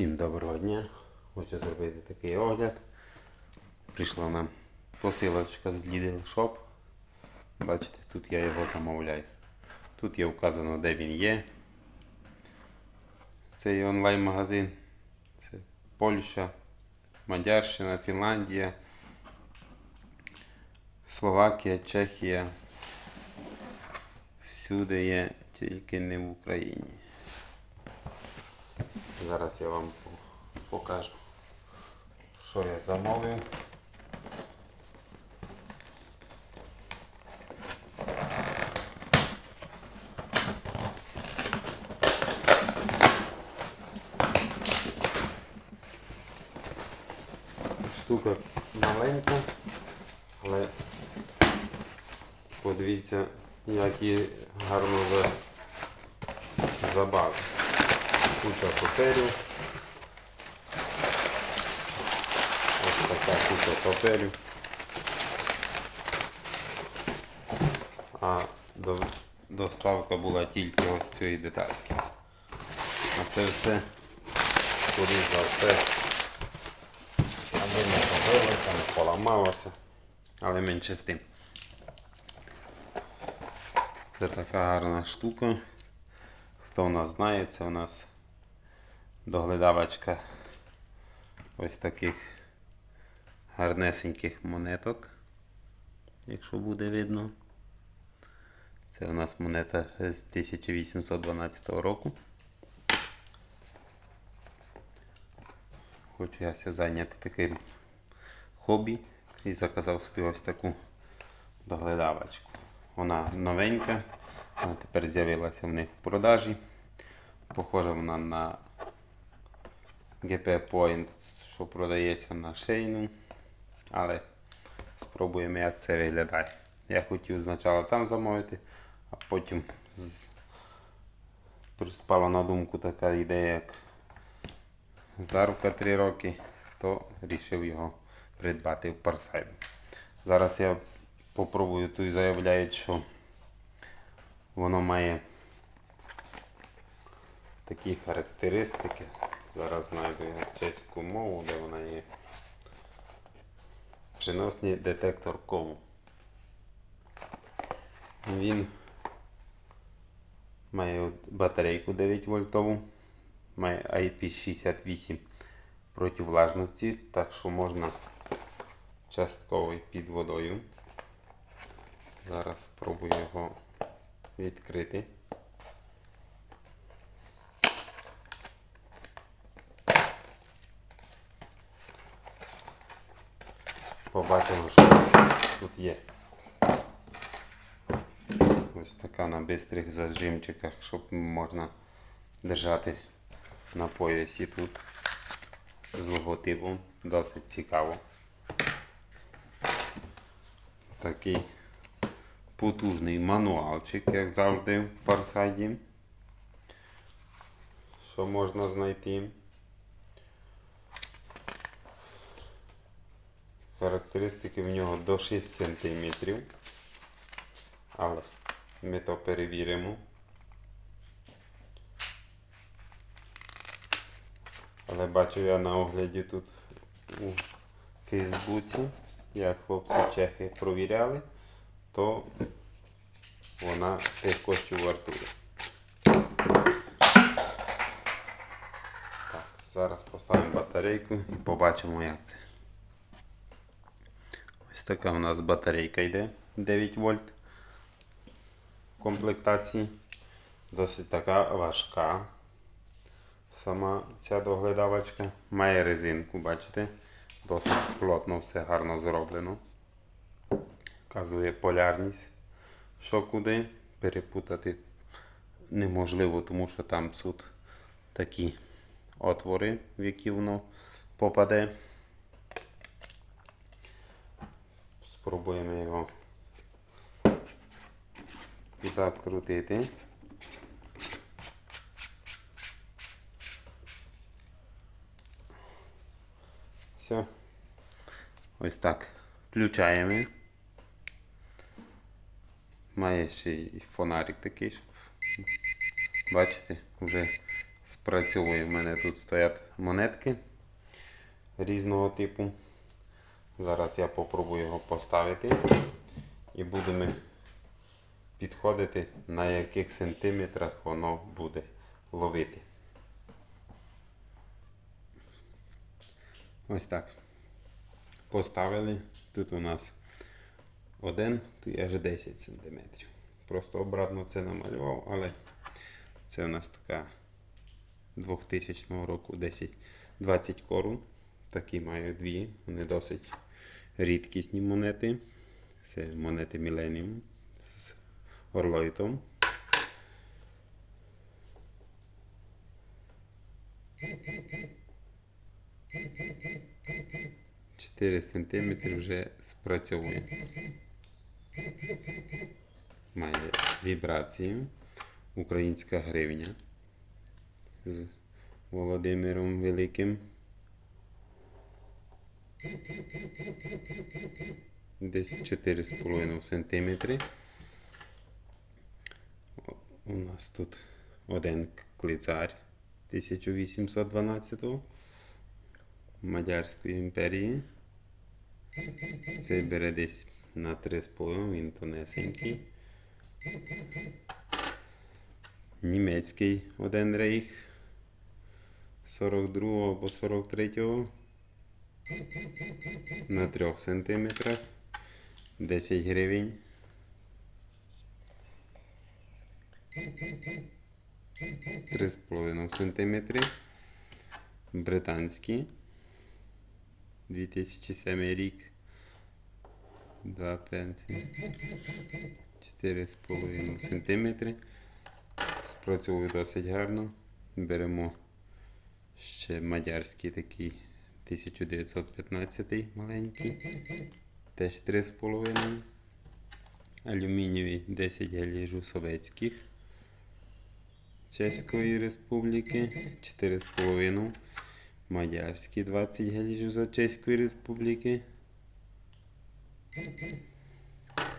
Всім доброго дня. Хочу зробити такий огляд. Прийшла нам посилочка з Lidl Shop. Бачите, тут я його замовляю. Тут є вказано, де він є. Це є онлайн-магазин. Це Польща, Мадярщина, Фінляндія, Словакія, Чехія. Всюди є, тільки не в Україні. Зараз я вам покажу, що я замовив. Штука маленька, але подивіться, як її гарно за- забавив куча паперів. Ось така куча паперів. А доставка була тільки ось цієї детальки. А це все скоріш за все. Аби не побилося, не поламалося. Але менше з тим. Це така гарна штука. Хто в нас знає, це у нас доглядавочка ось таких гарнесеньких монеток, якщо буде видно. Це у нас монета з 1812 року. Хочу я зайняти таким хобі і заказав собі ось таку доглядавочку. Вона новенька, вона тепер з'явилася в них в продажі. Похожа вона на GP Point, що продається на шейну. Але спробуємо, як це виглядає. Я хотів спочатку там замовити, а потім з- спала на думку така ідея, як зарука 3 роки, то вирішив його придбати в Парсайд. Зараз я попробую, тут заявляють, що воно має такі характеристики. Зараз знайду я чеську мову, де вона є. Приносний детектор кому. Він має батарейку 9 вольтову, має IP68 проти влажності, так що можна частково під водою. Зараз спробую його відкрити. Побачимо, що тут є. Ось така на бистрих зажимчиках, щоб можна держати на поясі тут з логотипом. Досить цікаво. Такий потужний мануалчик, як завжди в парсайді. Що можна знайти? Характеристики в нього до 6 см. Але ми то перевіримо. Але бачу я на огляді тут у Фейсбуці, як хлопці чехи провіряли, то вона тих коштів вартує. Так, зараз поставимо батарейку і побачимо як це. Така у нас батарейка йде 9 вольт в комплектації. Досить така важка. Сама ця доглядавочка має резинку, бачите? Досить плотно все гарно зроблено. Вказує полярність, що куди. Перепутати неможливо, тому що там тут такі отвори, в які воно попаде. Спробуємо його закрутити. Все. Ось так. Включаємо. Має ще й фонарик такий, щоб бачите, вже спрацьовує. У мене тут стоять монетки різного типу. Зараз я попробую його поставити і будемо підходити, на яких сантиметрах воно буде ловити. Ось так. Поставили. Тут у нас один, тут аж 10 см. Просто обратно це намалював, але це у нас така 2000 року 10, 20 корун. Такі маю дві. Вони досить рідкісні монети. Це монети Millennium з орлоїтом. Чотири сантиметри вже спрацьовує. Має вібрацію. Українська гривня з Володимиром Великим. Десь 4,5 сантиметри. О, У нас тут один клицар 1812 Мадярської імперії. Цей бере десь на 3,5, він тонесенький. Німецький один рейх 42 або 43 на 3 сантиметрах 10 гривень. Три з половиною сантиметри. Британський. 2007 рік. Два пенсії. 4,5 сантиметри. Спрацьовує досить гарно. Беремо ще мадярський такий 1915 маленький. Теж 3,5. Алюмінієвий 10 галіжу советських. Чеської Республіки 4,5. Мадярські 20 галіжу за Чеської Республіки.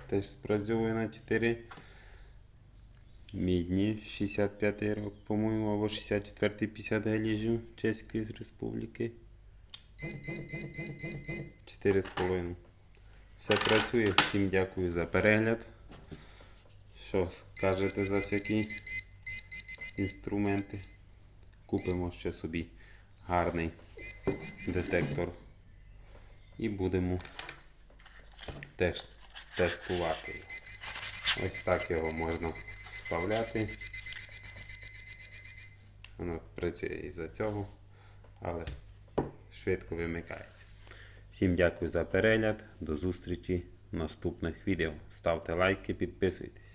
Теж спрацьовує на 4. Мідні 65 рок, по-моєму, або 64 50 галіжу Чеської Республіки. 4,5. Все працює. Всім дякую за перегляд. Що скажете за всякі інструменти? Купимо ще собі гарний детектор і будемо теж тестувати. Ось так його можна вставляти. Воно працює із-за цього, але швидко вимикається. Всім дякую за перегляд. До зустрічі в наступних відео. Ставте лайки, підписуйтесь.